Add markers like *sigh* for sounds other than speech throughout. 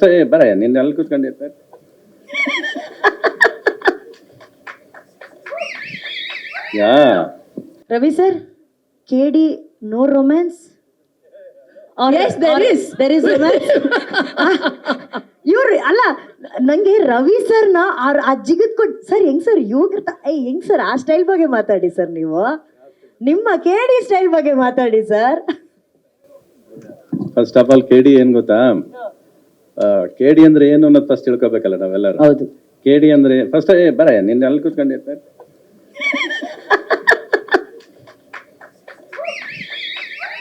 ಏ ಬರ ನಿನ್ನ ಅಲ್ಲಿ ಕೂತ್ಕೊಂಡಿರ್ತಾರೆ ಯಾ Ravi sir KD, no romance Yes, there is. There is romance. *laughs* ಇವ್ರು ಅಲ್ಲ ನಂಗೆ ರವಿ ಸರ್ನ ಆ ಜಿಗದ್ ಕೊಟ್ ಸರ್ ಹೆಂಗ್ ಸರ್ ಯೋಗ ಹೆಂಗ್ ಸರ್ ಆ ಸ್ಟೈಲ್ ಬಗ್ಗೆ ಮಾತಾಡಿ ಸರ್ ನೀವು? ನಿಮ್ಮ ಕೇಡಿ ಸ್ಟೈಲ್ ಬಗ್ಗೆ ಮಾತಾಡಿ sir. First of all KD ಏನ್ ಗೊತ್ತಾ? ಕೆಡಿ ಅಂದ್ರೆ ಏನು ಅನ್ನೋದು ಫಸ್ಟ್ ತಿಳ್ಕೊಬೇಕಲ್ಲ ನಾವೆಲ್ಲರೂ. ಹೌದು. ಕೆಡಿ ಅಂದ್ರೆ ಫಸ್ಟ್ ಏ ಬರ ನಿನ್ನೆ ಅಲ್ಲಿ ಕೂತ್ಕೊಂಡಿರ್ತಾರೆ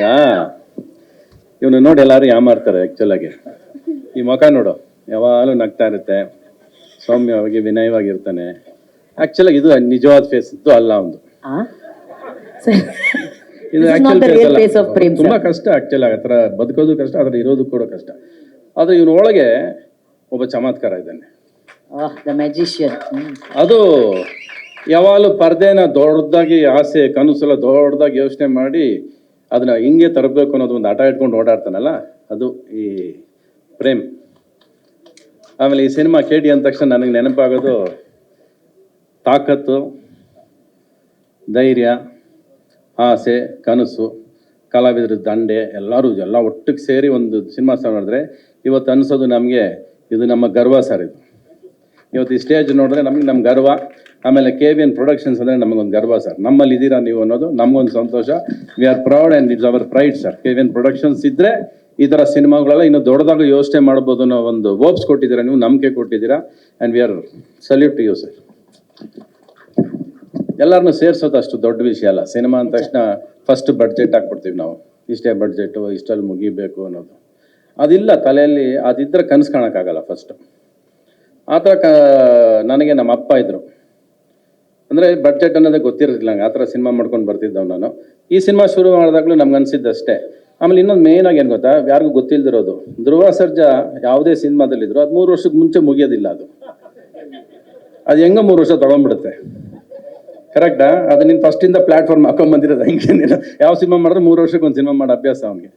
ಯಾ ಇವನು ನೋಡಿ ಎಲ್ಲಾರು ಯಾಮಾರ್ತಾರೆ ಆಕ್ಚುಲ್ ಆಗಿ. ಈ ಮುಖ ನೋಡು ಯಾವಾಗಲೂ ನಗ್ತಾ ಇರುತ್ತೆ. ಸೌಮ್ಯವಾಗಿ ವಿನಯವಾಗಿರ್ತಾನೆ ಆಕ್ಚುಲ್ ಇದು ನಿಜವಾದ ಫೇಸ್ ಇದು ಅಲ್ಲ ಒಂದು. ಆ? ಇದು ಆಕ್ಚುಲಿ ತುಂಬಾ ಕಷ್ಟ ಆಕ್ಚುಲ್ ಆಗ ಹತ್ರ ಬದುಕೋದು ಕಷ್ಟ ಅದ್ರ ಇರೋದು ಕೂಡ ಕಷ್ಟ. ಆದ್ರೆ ಇವನೊಳಗೆ ಒಬ್ಬ ಚಮತ್ಕಾರ ಇದ್ದಾನೆ. The ಅದು ಯಾವಾಗಲೂ ಪರ್ದೆನ ದೊಡ್ಡದಾಗಿ ಆಸೆ ಕನಸೆಲ್ಲ ದೊಡ್ಡದಾಗಿ ಯೋಚನೆ ಮಾಡಿ ಅದನ್ನ ಹಿಂಗೆ ತರಬೇಕು ಅನ್ನೋದು ಒಂದು ಆಟ ಇಟ್ಕೊಂಡು ಓಡಾಡ್ತಾನಲ್ಲ ಅದು ಈ ಪ್ರೇಮ್. ಆಮೇಲೆ ಈ ಸಿನಿಮಾ ಕೇಡಿ ಅಂದ ತಕ್ಷಣ ನನಗೆ ನೆನಪಾಗೋದು ತಾಕತ್ತು ಧೈರ್ಯ ಆಸೆ ಕನಸು. ಕಲಾವಿದ್ರ ದಂಡೆ, ಎಲ್ಲರೂ ಎಲ್ಲ ಒಟ್ಟಿಗೆ ಸೇರಿ ಒಂದು ಸಿನಿಮಾ ಸ್ಟಾರ್ ಮಾಡಿದ್ರೆ ಇವತ್ತು ಅನಿಸೋದು ನಮಗೆ ಇದು ನಮ್ಮ ಗರ್ವ ಸರ್ ಇದು. ಇವತ್ತು ಈ ಸ್ಟೇಜ್ ನೋಡಿದ್ರೆ ನಮಗೆ ನಮ್ಮ ಗರ್ವ, ಆಮೇಲೆ ಕೆ ವಿ ಎನ್ ಪ್ರೊಡಕ್ಷನ್ಸ್ ಅಂದರೆ ನಮಗೊಂದು ಗರ್ವ ಸರ್. ನಮ್ಮಲ್ಲಿ ಇದ್ದೀರಾ ನೀವು ಅನ್ನೋದು ನಮಗೊಂದು ಸಂತೋಷ. We are proud and it's our pride sir. K V N productions ಇದ್ದರೆ ಈ ಥರ ಸಿನಿಮಾಗಳೆಲ್ಲ ಇನ್ನೂ ದೊಡ್ಡದಾಗ ಯೋಚನೆ ಮಾಡ್ಬೋದು ಅನ್ನೋ ಒಂದು ಹೋಪ್ಸ್ ಕೊಟ್ಟಿದ್ದೀರಾ ನೀವು, ನಂಬಿಕೆ ಕೊಟ್ಟಿದ್ದೀರಾ? And we are salute to you sir. ಎಲ್ಲರನ್ನೂ ಸೇರಿಸೋದು ಅಷ್ಟು ದೊಡ್ಡ ವಿಷಯ ಅಲ್ಲ. ಸಿನಿಮಾ ಅಂದ ತಕ್ಷಣ ಫಸ್ಟ್ ಬಡ್ಜೆಟ್ ಹಾಕ್ಬಿಡ್ತೀವಿ ನಾವು. ಇಷ್ಟೇ ಬಡ್ಜೆಟು ಇಷ್ಟಲ್ಲಿ ಮುಗಿಬೇಕು ಅನ್ನೋದು. ಅದಿಲ್ಲ, ತಲೆಯಲ್ಲಿ ಅದಿದ್ದರೆ ಕನಸು ಕಾಣೋಕ್ಕಾಗಲ್ಲ ಫಸ್ಟು ಆ ಥರ ಕ, ನನಗೆ ನಮ್ಮ ಅಪ್ಪ ಇದ್ದರು ಅಂದರೆ ಬಡ್ಜೆಟ್ ಅನ್ನೋದೇ ಗೊತ್ತಿರಲಿಲ್ಲ ನಂಗೆ. ಆ ಥರ ಸಿನಿಮಾ ಮಾಡ್ಕೊಂಡು ಬರ್ತಿದ್ದವ್ ನಾನು. ಈ ಸಿನಿಮಾ ಶುರು ಮಾಡಿದಾಗಲೂ ನಮ್ಗೆ ಅನಿಸಿದ್ದಷ್ಟೇ. ಆಮೇಲೆ ಇನ್ನೊಂದು ಮೇನ್ ಆಗಿ ಏನು ಗೊತ್ತಾ? ಯಾರಿಗೂ ಗೊತ್ತಿಲ್ಲದಿರೋದು ಧ್ರುವ ಸರ್ಜಾ ಯಾವುದೇ ಸಿನಿಮಾದಲ್ಲಿದ್ರು ಅದು ಮೂರು ವರ್ಷಕ್ಕೆ ಮುಂಚೆ ಮುಗಿಯೋದಿಲ್ಲ ಅದು. ಅದು ಹೆಂಗೋ ಮೂರು ವರ್ಷ ತಗೊಂಡ್ಬಿಡುತ್ತೆ. ಕರೆಕ್ಟಾ ಅದು ನೀನ್ ಫಸ್ಟ್ ಇಂದ ಪ್ಲಾಟ್ಫಾರ್ಮ್ ಹಾಕೊಂಡ್ ಬಂದಿರೋದು ಹಿಂಗೆ ನೀನು ಯಾವ ಸಿನಿಮಾ ಮಾಡಿದ್ರೆ ಮೂರು ವರ್ಷಕ್ಕೆ ಒಂದು ಸಿನಿಮಾ ಮಾಡೋ ಅಭ್ಯಾಸ ಅವನಿಗೆ.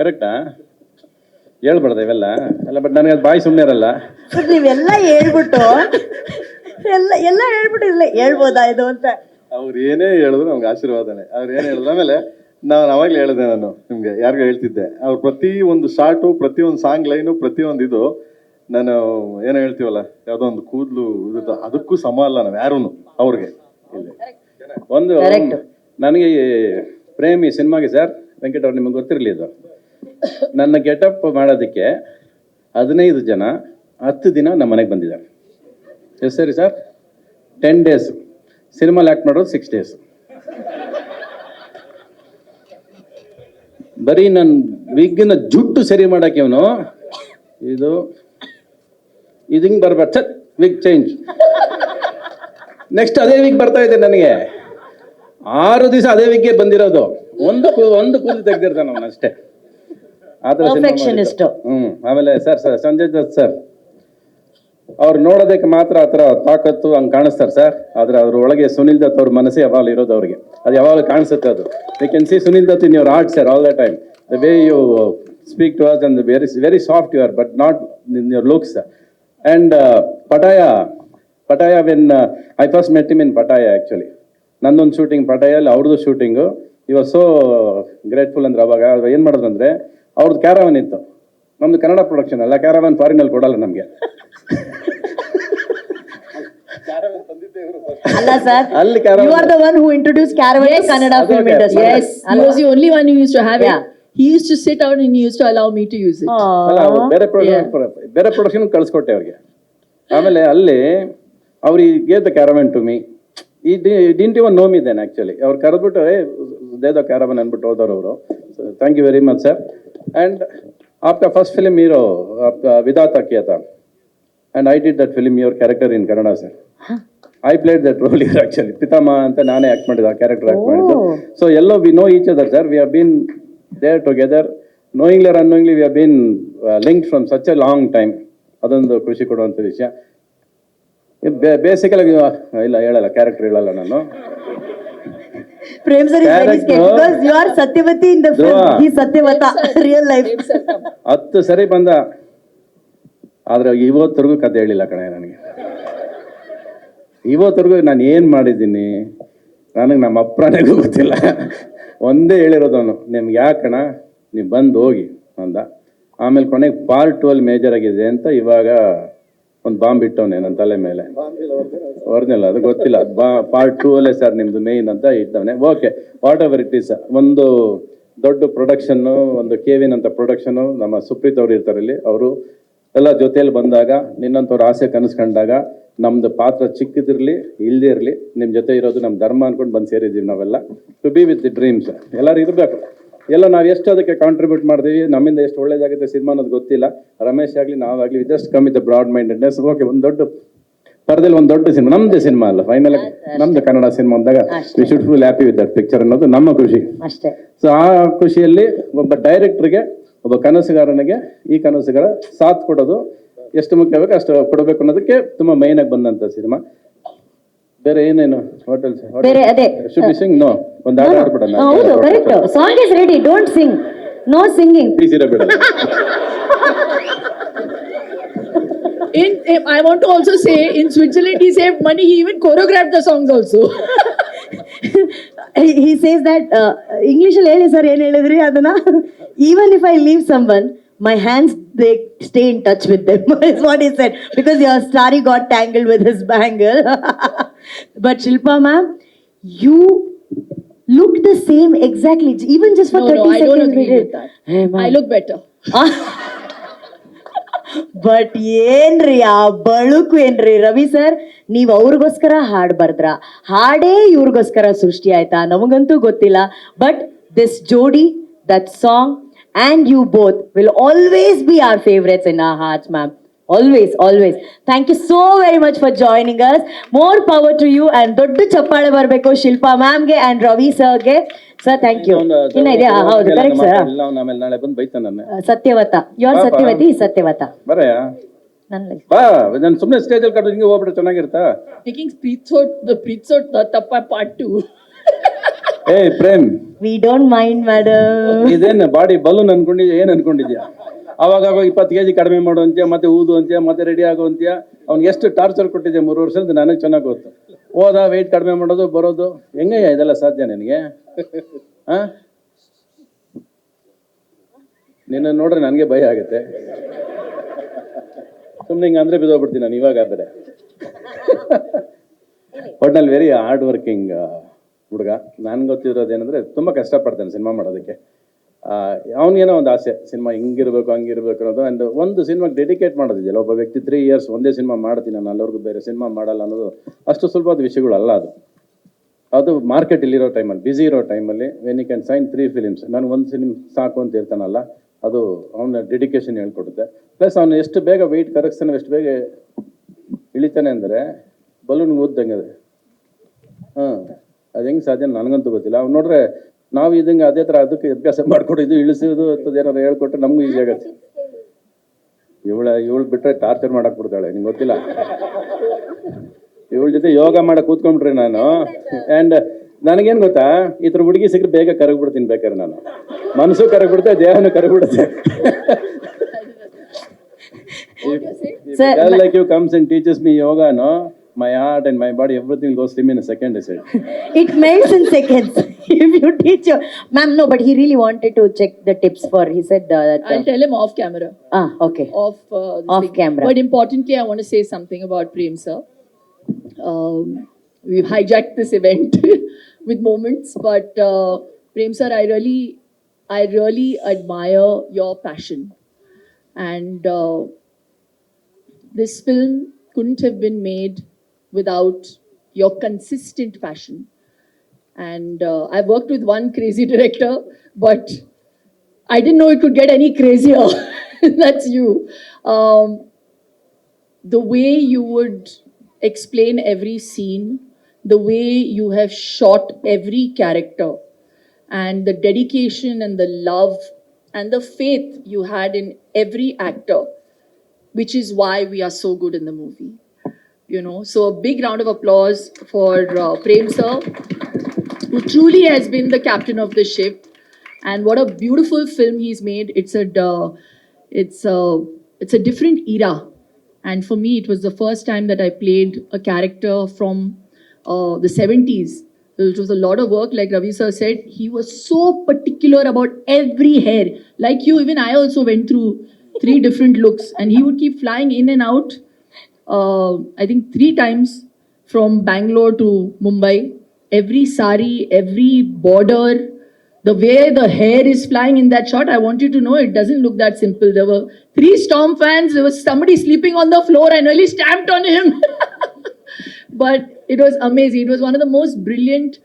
ಕರೆಕ್ಟಾ ಹೇಳ್ಬಾರ್ದ ಇವೆಲ್ಲ. ಅಲ್ಲ ಬಟ್ ನನಗೆ ಅದು ಬಾಯಿ ಸುಮ್ಮನೆ ಇರಲ್ಲ. ನೀವೆಲ್ಲ ಹೇಳ್ಬಿಟ್ಟು ಎಲ್ಲ ಎಲ್ಲ ಹೇಳ್ಬಿಟ್ಟು ಇಲ್ಲ ಹೇಳ್ಬೋದಾ ಇದು ಅಂತ? ಅವ್ರು ಏನೇ ಹೇಳಿದ್ರು ನಮ್ಗೆ ಆಶೀರ್ವಾದನೆ. ಅವ್ರು ಏನ್ ಹೇಳಿದ್ರು ಆಮೇಲೆ ನಾನು ಅವಾಗಲೇ ಹೇಳಿದೆ ನಾನು ನಿಮ್ಗೆ ಯಾರಿಗೂ ಹೇಳ್ತಿದ್ದೆ. ಅವ್ರು ಪ್ರತಿ ಒಂದು ಶಾರ್ಟು ಪ್ರತಿ ಒಂದು ಸಾಂಗ್ ಲೈನು ಪ್ರತಿ ಒಂದು ಇದು ನಾನು ಏನೋ ಹೇಳ್ತೀವಲ್ಲ ಯಾವ್ದೋ ಒಂದು ಕೂದಲು ಇದು ಅದಕ್ಕೂ ಸಮ ಅಲ್ಲ ನಾವು ಯಾರೂ ಅವ್ರಿಗೆ. ಒಂದು. ನನಗೆ ಈ ಪ್ರೇಮಿ ಸಿನಿಮಾಗೆ ಸರ್ ವೆಂಕಟ್ ಅವ್ರು ನಿಮಗೆ ಗೊತ್ತಿರಲಿ ಇದು. ನನ್ನ ಗೆಟಪ್ ಮಾಡೋದಕ್ಕೆ ಹದಿನೈದು ಜನ ಹತ್ತು ದಿನ ನಮ್ಮ ಮನೆಗೆ ಬಂದಿದ್ದಾರೆ. ಎಷ್ಟು ಸರಿ ಸರ್ ಟೆನ್ ಡೇಸ್ ಸಿನಿಮಾಲಿ ಆ್ಯಕ್ಟ್ ಮಾಡೋದು ಸಿಕ್ಸ್ ಡೇಸ್ ಬರೀ ನನ್ನ ವಿಗ್ನ ಜುಟ್ಟು ಸರಿ ಮಾಡಕ್ಕೆ ಇವನು. ಇದು ಇದು ಹಿಂಗೆ ಬರ್ಬಾರ್ದು ವಿಗ್ ಚೇಂಜ್ ನೆಕ್ಸ್ಟ್ ಅದೇ ವೀಕ್ ಬರ್ತಾ ಇದೆ ನನಗೆ. ಆರು ದಿವಸ ಅದೇ ವೀಕ್ಗೆ ಬಂದಿರೋದು. ಒಂದು ಒಂದು ಕೂದಲು ತೆಗ್ದಿರ್ತಾನೆ ಅವನು ಅಷ್ಟೇ. ಹ್ಮ್ ಆಮೇಲೆ sir sir Sanjay Dutt sir. ಅವ್ರು ನೋಡೋದಕ್ಕೆ ಮಾತ್ರ ಆ ಥರ ತಾಕತ್ತು ಹಂಗ್ ಕಾಣಿಸ್ತಾರೆ ಸರ್. ಆದ್ರೆ ಅವ್ರ ಒಳಗೆ ಸುನಿಲ್ ದತ್ ಅವ್ರ ಮನಸ್ಸೇ ಯಾವಾಗಲೂ ಇರೋದು ಅವ್ರಿಗೆ. ಅದು ಯಾವಾಗಲೂ ಕಾಣಿಸುತ್ತೆ ಅದು. We can see Sunil Dutt in your art sir all the time the way you speak to us and very very soft you are but not in your looks and Pattaya Pattaya when I first met him in Pattaya actually ನಂದೊಂದು shooting ಪಟಾಯಲ್ಲಿ ಅವ್ರದ್ದು shooting ಇವಾಗ so grateful ಅಂದ್ರೆ ಅವಾಗ. ಏನು ಮಾಡಿದ್ರು ಅಂದರೆ ಅವ್ರದ್ದು ಕ್ಯಾರವನ್ ಇತ್ತು. ನಮ್ದು ಕನ್ನಡ ಪ್ರೊಡಕ್ಷನ್ ಅಲ್ಲ ಕ್ಯಾರವನ್ ಫಾರಿನಲ್ಲಿ ಕೊಡಲ್ಲ ನಮಗೆ. ಅಲ್ಲ ಸರ್ ಅಲ್ಲಿ you are the one who introduce caravan to Kannada ಅದು film okay. Industry Yes, he was the only one who used to have Yeah. it. He used to sit out and he used to allow me to use it. ಅಲ್ಲ ಅವ್ರು ಬೇರೆ ಪ್ರೊಡ ಬೇರೆ production ಕಳಿಸ್ಕೊಟ್ಟೆ ಅವ್ರಿಗೆ. ಆಮೇಲೆ ಅಲ್ಲಿ ಅವ್ರಿಗೆ the caravan to me he didn't even know me then actually ಅವ್ರು ಕರೆದ್ಬಿಟ್ಟು ಏ ದೇದ ಕ್ಯಾರವನ್ ಅಂದ್ಬಿಟ್ಟು ಹೋದವ್ರು ಅವರು. Thank you very much sir and after first film hero ವಿದಾತ್ ಅಕಿಯತ and I did that film your character in Kannada sir I played that role ಇರ್ actually ಪಿತಾಮ ಅಂತ ನಾನೇ ಆ್ಯಕ್ಟ್ ಮಾಡಿದ್ದು ಆ ಕ್ಯಾರೆಕ್ಟರ್ ಆ್ಯಕ್ಟ್ ಮಾಡಿದ್ದು. So yellow we know each other sir we have been there together knowingly or unknowingly we have been link from such a long time ಅದೊಂದು ಖುಷಿ ಕೊಡುವಂಥ ವಿಷಯ. ಬೇಸಿಕಲಾಗಿ ಇಲ್ಲ ಹೇಳಲ್ಲ ಕ್ಯಾರೆಕ್ಟರ್ ಹೇಳಲ್ಲ ನಾನು. Prem sir is very Correct, scare no? Because you are Satyavati in the film ಈ Satyavata real life ಹತ್ತು ಸರಿ ಬಂದ ಆದ್ರೆ ಇವತ್ತರೆಗೂ ಕತೆ ಹೇಳಿಲ್ಲ ಕಣೆ ನನಗೆ. ಇವತ್ತರೆಗೂ ನಾನು ಏನು ಮಾಡಿದ್ದೀನಿ ನನಗೆ ನಮ್ಮ ಅಪ್ಪನಿಗೂ ಗೊತ್ತಿಲ್ಲ. ಒಂದೇ ಹೇಳಿರೋದು ಅವನು ನಿಮ್ಗೆ ಯಾಕಣ ನೀವು ಬಂದು ಹೋಗಿ ಅಂದ. ಆಮೇಲೆ ಕೊನೆಗೆ ಪಾರ್ಟ್ ಟು ಅಲ್ಲಿ ಮೇಜರ್ ಆಗಿದೆ ಅಂತ ಇವಾಗ ಒಂದು ಬಾಂಬ್ ಇಟ್ಟವನೆ ನನ್ನ ತಲೆ ಮೇಲೆ. ಹೊರನಿಲ್ಲ ಅದು ಗೊತ್ತಿಲ್ಲ. ಬಾ ಪಾರ್ಟ್ ಟೂ ಅಲ್ಲೇ ಸರ್ ನಿಮ್ದು ಮೇಯ್ನ್ ಅಂತ ಇಟ್ಟವನೆ. Okay what ever it is ಒಂದು ದೊಡ್ಡ ಪ್ರೊಡಕ್ಷನ್ನು ಒಂದು ಕೆವಿನ್ ಅಂತ ಪ್ರೊಡಕ್ಷನ್ನು ನಮ್ಮ ಸುಪ್ರೀತ್ ಅವ್ರು ಇರ್ತಾರೆ ಇಲ್ಲಿ. ಅವರು ಎಲ್ಲ ಜೊತೆಯಲ್ಲಿ ಬಂದಾಗ ನಿನ್ನಂಥವ್ರ ಆಸೆ ಕನಸು ಕಂಡಾಗ ನಮ್ದು ಪಾತ್ರ ಚಿಕ್ಕದಿರಲಿ ಇಲ್ಲದೇ ಇರಲಿ ನಿಮ್ಮ ಜೊತೆ ಇರೋದು ನಮ್ಮ ಧರ್ಮ ಅಂದ್ಕೊಂಡು ಬಂದು ಸೇರಿದ್ದೀವಿ ನಾವೆಲ್ಲ. To be with the dreams ಎಲ್ಲರೂ ಇರಬೇಕು. ಎಲ್ಲ ನಾವು ಎಷ್ಟು ಅದಕ್ಕೆ ಕಾಂಟ್ರಿಬ್ಯೂಟ್ ಮಾಡ್ತೀವಿ? ನಮ್ಮಿಂದ ಎಷ್ಟು ಒಳ್ಳೇದಾಗುತ್ತೆ ಸಿನಿಮಾ ಅನ್ನೋದು ಗೊತ್ತಿಲ್ಲ. ರಮೇಶ್ ಆಗಲಿ ನಾವಾಗಲಿ ಜಸ್ಟ್ ಕಮ್ ಇದ್ದ ಬ್ರಾಡ್ ಮೈಂಡೆಡ್ನೆಸ್ ಓಕೆ ಒಂದು ದೊಡ್ಡ ಪರದಲ್ಲಿ ಒಂದು ದೊಡ್ಡ ಸಿನಿಮಾ. ನಮ್ದು ಸಿನಿಮಾ ಅಲ್ಲ ಫೈನಲ್ ನಮ್ದು ಕನ್ನಡ ಸಿನಿಮಾ ಅಂದಾಗ we should full happy with that picture ಅನ್ನೋದು ನಮ್ಮ ಖುಷಿ. ಸೊ ಆ ಖುಷಿಯಲ್ಲಿ ಒಬ್ಬ ಡೈರೆಕ್ಟರ್ಗೆ ಒಬ್ಬ ಕನಸುಗಾರನಿಗೆ ಈ ಕನಸುಗಾರ ಸಾಥ್ ಕೊಡೋದು ಎಷ್ಟು ಮುಖ್ಯವಾಗಿ ಅಷ್ಟು ಕೊಡಬೇಕು ಅನ್ನೋದಕ್ಕೆ ತುಂಬಾ ಮೈನ್ ಆಗಿ ಬಂದಂತ ಸಿನಿಮಾ. ಬೇರೆ ಏನೇನು ಹೋಟೆಲ್ ಬೇರೆ ಅದೇ ಶುಡ್ ಬಿ ಸಿಂಗ್ ನೋ ಒಂದು ಹಾಡು ಆಡ್ಬಿಡೋಣ ಹೌದು correct song is ready don't sing no singing Please ಇರಬೇಡ In, in- I want to also say, in Switzerland, he saved money. He even choreographed the songs also. *laughs* he says that uh, English ಅಲ್ಲಿ ಹೇಳಿ sir ಏನ್ ಹೇಳಿದ್ರಿ ಅದನ್ನ *laughs* even if I leave some one my hands they stay in touch with them *laughs* is what is set because your story got tangled with his Bangle but Shilpa ma'am you look the same exactly even just for No, no, thirty I don't seconds agree with that. I look better. *laughs* But ಏನ್ರಿ ಆ ಬಳುಕು ಏನ್ರಿ Ravi sir ನೀವ್ ಅವ್ರಿಗೋಸ್ಕರ ಹಾಡ್ ಬರ್ದ್ರ? ಹಾಡೇ ಇವ್ರಿಗೋಸ್ಕರ ಸೃಷ್ಟಿ ಆಯ್ತಾ? ನಮಗಂತೂ ಗೊತ್ತಿಲ್ಲ. ಬಟ್ ದಿಸ್ ಜೋಡಿ that song and you both will always be our favourites in our hearts ma'am always always thank you so very much for joining us more power to you and ದೊಡ್ಡ ಚಪ್ಪಾಳೆ ಬರಬೇಕು Shilpa ಮ್ಯಾಮ್ಗೆ and Ravi ಸರ್ಗೆ. Sir thank you ಇನ್ನ ಇದೆಯಾ ಹೌದು correct sir ಆಮೇಲೆ ನಾಳೆ ಬಂದು ಬೈತಾನೆ ನನ್ನ. ಸತ್ಯವತ. You are Satyavati Satyavata. ಬರಯಾ ನಾನು ಸುಮ್ಮನೆ ಸ್ಟೇಜಲ್ಲಿ ಕಟ್ಟು ಹಿಂಗೆ ಹೋಗ್ಬಿಟ್ರೆ ಚೆನ್ನಾಗಿರ್ತಾ Tappa part two. ಏ Prem. We don't mind madam ಇದೇನು ಬಾಡಿ ಬಲೂನ್ ಅನ್ಕೊಂಡಿದ್ಯಾ ಏನ್ ಅನ್ಕೊಂಡಿದ್ಯಾ? ಅವಾಗ ಇಪ್ಪತ್ತು ಕೆಜಿ ಕಡಿಮೆ ಮಾಡು ಅಂತ್ಯ ಮತ್ತೆ ಊದು ಅಂತ್ಯ ಮತ್ತೆ ರೆಡಿ ಆಗೋ ಅಂತ್ಯ ಅವ್ನಿಗೆ ಎಷ್ಟು ಟಾರ್ಚರ್ ಕೊಟ್ಟಿದ್ದೆ ಮೂರು ವರ್ಷದ ನನಗೆ ಚೆನ್ನಾಗಿ ಗೊತ್ತು. ಹೋದ ವೆಯ್ಟ್ ಕಡಿಮೆ ಮಾಡೋದು, ಬರೋದು ಹೆಂಗಯ್ಯ ಇದೆಲ್ಲ ಸಾಧ್ಯ ನಿನಗೆ? ನಿನ್ನ ನೋಡ್ರೆ ನನಗೆ ಭಯ ಆಗುತ್ತೆ. ಸುಮ್ಮನೆ ಹಿಂಗೆ ಅಂದ್ರೆ ಬಿದ್ದೋಗ್ಬಿಡ್ತೀನಿ ನಾನು ಇವಾಗ ಬೇರೆ ಒಟ್ನಲ್ಲಿ ವೆರಿ ಹಾರ್ಡ್ ವರ್ಕಿಂಗ್ ಹುಡುಗ. ನನ್ಗೆ ಗೊತ್ತಿರೋದೇನೆಂದ್ರೆ ತುಂಬ ಕಷ್ಟಪಡ್ತಾನೆ ಸಿನಿಮಾ ಮಾಡೋದಕ್ಕೆ. ಅವನಿಗೇನೋ ಒಂದು ಆಸೆ, ಸಿನಿಮಾ ಹಿಂಗಿರ್ಬೇಕು, ಹಂಗಿರ್ಬೇಕು ಅನ್ನೋದು. ಆ್ಯಂಡ್ ಒಂದು ಸಿನಿಮಾಗೆ ಡೆಡಿಕೇಟ್ ಮಾಡೋದಿದೆಯಲ್ಲ, ಒಬ್ಬ ವ್ಯಕ್ತಿ ತ್ರೀ ಇಯರ್ಸ್ ಒಂದೇ ಸಿನಿಮಾ ಮಾಡ್ತೀನಿ, ನಾನು ಅಲ್ಲವರೆಗೂ ಬೇರೆ ಸಿನಿಮಾ ಮಾಡಲ್ಲ ಅನ್ನೋದು ಅಷ್ಟು ಸುಲಭವಾದ ವಿಷಯಗಳಲ್ಲ ಅದು. ಅದು ಮಾರ್ಕೆಟ್ ಇಲ್ಲಿರೋ ಟೈಮಲ್ಲಿ ಬ್ಯುಸಿ ಇರೋ ಟೈಮಲ್ಲಿ when you can sign three films ನಾನು ಒಂದು ಸಿನಿಮ್ ಸಾಕು ಅಂತ ಇರ್ತಾನಲ್ಲ ಅದು ಅವನ ಡೆಡಿಕೇಶನ್ ಹೇಳ್ಕೊಡುತ್ತೆ. ಪ್ಲಸ್ ಅವನು ಎಷ್ಟು ಬೇಗ ವೆಯ್ಟ್ ಕರಗ್ಸ್ತಾನೆ ಎಷ್ಟು ಬೇಗ ಇಳಿತಾನೆ ಅಂದರೆ ಬಲೂನ್ ಓದ್ದಂಗೆ ಅದು. ಹಾಂ, ಅದು ಹೆಂಗೆ ಸಾಧ್ಯ ನನಗಂತೂ ಗೊತ್ತಿಲ್ಲ. ಅವ್ನು ನೋಡ್ರೆ ನಾವು ಇದಂಗೆ ಅದೇ ಥರ ಅದಕ್ಕೆ ಅಭ್ಯಾಸ ಮಾಡ್ಕೊಟ್ಟಿದ್ದು ಇಳಿಸೋದು ಅಂತದ್ದು ಏನಾರು ಹೇಳ್ಕೊಟ್ರೆ ನಮಗೂ ಈಸಿ ಆಗುತ್ತೆ. ಇವಳ ಇವಳು ಬಿಟ್ರೆ ಟಾರ್ಚರ್ ಮಾಡಕ್ಕೆ ಬಿಡ್ತಾಳೆ ನಿಂಗೆ ಗೊತ್ತಿಲ್ಲ? ಇವಳ ಜೊತೆ ಯೋಗ ಮಾಡಕ್ ಕೂತ್ಕೊಂಡ್ಬಿಟ್ರಿ ನಾನು ಆ್ಯಂಡ್ ನನಗೇನು ಗೊತ್ತಾ? ಈ ಥರ ಹುಡುಗಿ ಸಿಕ್ಕರೆ ಬೇಗ ಕರಗ್ಬಿಡ್ತೀನಿ ಬೇಕಾದ್ರೆ ನಾನು. ಮನಸ್ಸು ಕರಗ್ಬಿಡುತ್ತೆ ದೇಹನೂ ಕರಗ್ಬಿಡುತ್ತೆ like you comes and teachers me my heart and my body, everything goes slim in a second, I said. *laughs* it melts in seconds *laughs* if you teach your ma'am. No, but he really wanted to check the tips for. He said uh, that. uh, I'll tell him off camera. ah, okay. Off, uh, Off camera. But importantly, I want to say something about Prem sir. Um, we've hijacked this event *laughs* with moments, but uh, Prem sir, I really, I really admire your passion, and uh, this film couldn't have been made without your consistent passion. And uh, I've worked with one crazy *laughs* director, but I didn't know it could get any crazier. *laughs* That's you. Um, the way you would explain every scene, the way you have shot every character, and the dedication and the love and the faith you had in every actor, which is why we are so good in the movie. You know, so a big round of applause for uh, Prem sir, who truly has been the captain of the ship and what a beautiful film he's made it's a uh, it's a it's a different era And for me, it was the first time that I played a character from uh, the 70s. It was a lot of work, like Ravi sir said. He was so particular about every hair. Like you, even I also went through three different looks, and he would keep flying in and out. Uh, I think three times from Bangalore to Mumbai. Every sari, every border, the way the hair is flying in that shot, I want you to know it doesn't look that simple. There were three Storm fans, there was somebody sleeping on the floor, I nearly stamped on him. *laughs* but it was amazing. It was one of the most brilliant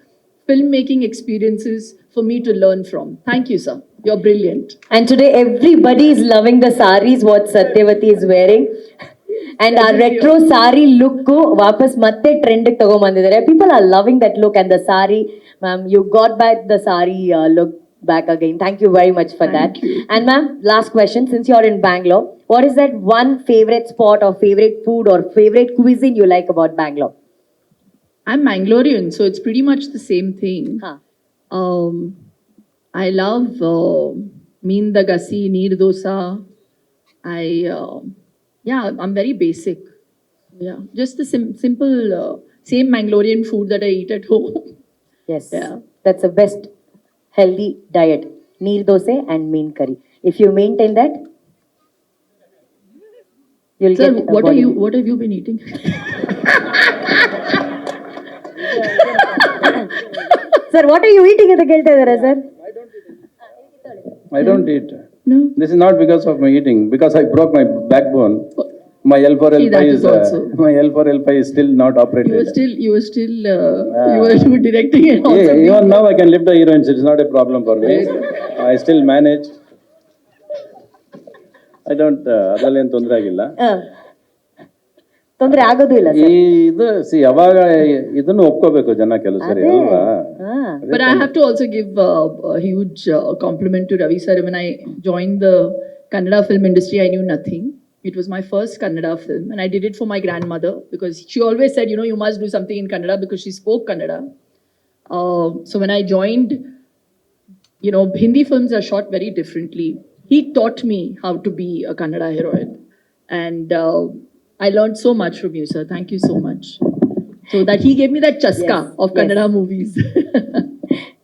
filmmaking experiences for me to learn from. Thank you, sir. You're brilliant. And today everybody is loving the saris what Satyavati is wearing. And our retro sari look ವಾಪಸ್ ಮತ್ತೆ trend ತಗೊಂಬಂದಿದ್ದಾರೆ people are loving that look and the sari ma'am you got back the sari look back again thank you very much for that and ma'am last question since you are in Bangalore what is that one favourite spot or favourite food or favourite cuisine you like about Bangalore I'm Mangalorean, so it's pretty much the same thing. Huh. Um, I love uh, Meen the Gasi, Neer Dosa. I, uh, yeah, I'm very basic. Yeah, just the sim- simple, uh, same Mangalorean food that I eat at *laughs* home. Yes. Yeah. That's the best healthy diet. Neer dosa and main curry. If you maintain that, you'll Sir, get what are you? What have you been eating? *laughs* *laughs* Sir, what are you eating at the Keltadara, sir? I don't eat. No. This is not because of my eating, because I broke my backbone. My L4 See, that L5 is is, uh, also- my L4 L5 is still not You were operated. still, you were still, uh, you, were, you were directing it. Yeah, even now I can lift the heroines, it's not a problem for me. I still manage. I don't, uh, ಅದ್ರಲ್ಲೇನ್ ತೊಂದ್ರೆ ಆಗಿಲ್ಲ. ತೊಂದ್ರೆ ಆಗೋದು ಇಲ್ಲ ಈ sir ಇದು C ಯಾವಾಗ ಇದನ್ನು ಒಪ್ಕೋಬೇಕು ಜನ ಕೆಲವು ಸರಿ ಅಲ್ವಾ? ಹಾ But I have to also give uh, a huge uh, compliment to Ravi sir. When I joined the Kannada film industry, I knew nothing. It was my first Kannada film, and I did it for my grandmother because she always said, you know, you must do something in Kannada because she spoke Kannada. Uh, so when I joined, you know, Hindi films are shot very differently. He taught me how to be a Kannada heroine, and uh, I learned so much from you, sir. Thank you so much. So that he gave me that chaska Yes, of yes. Kannada movies. *laughs*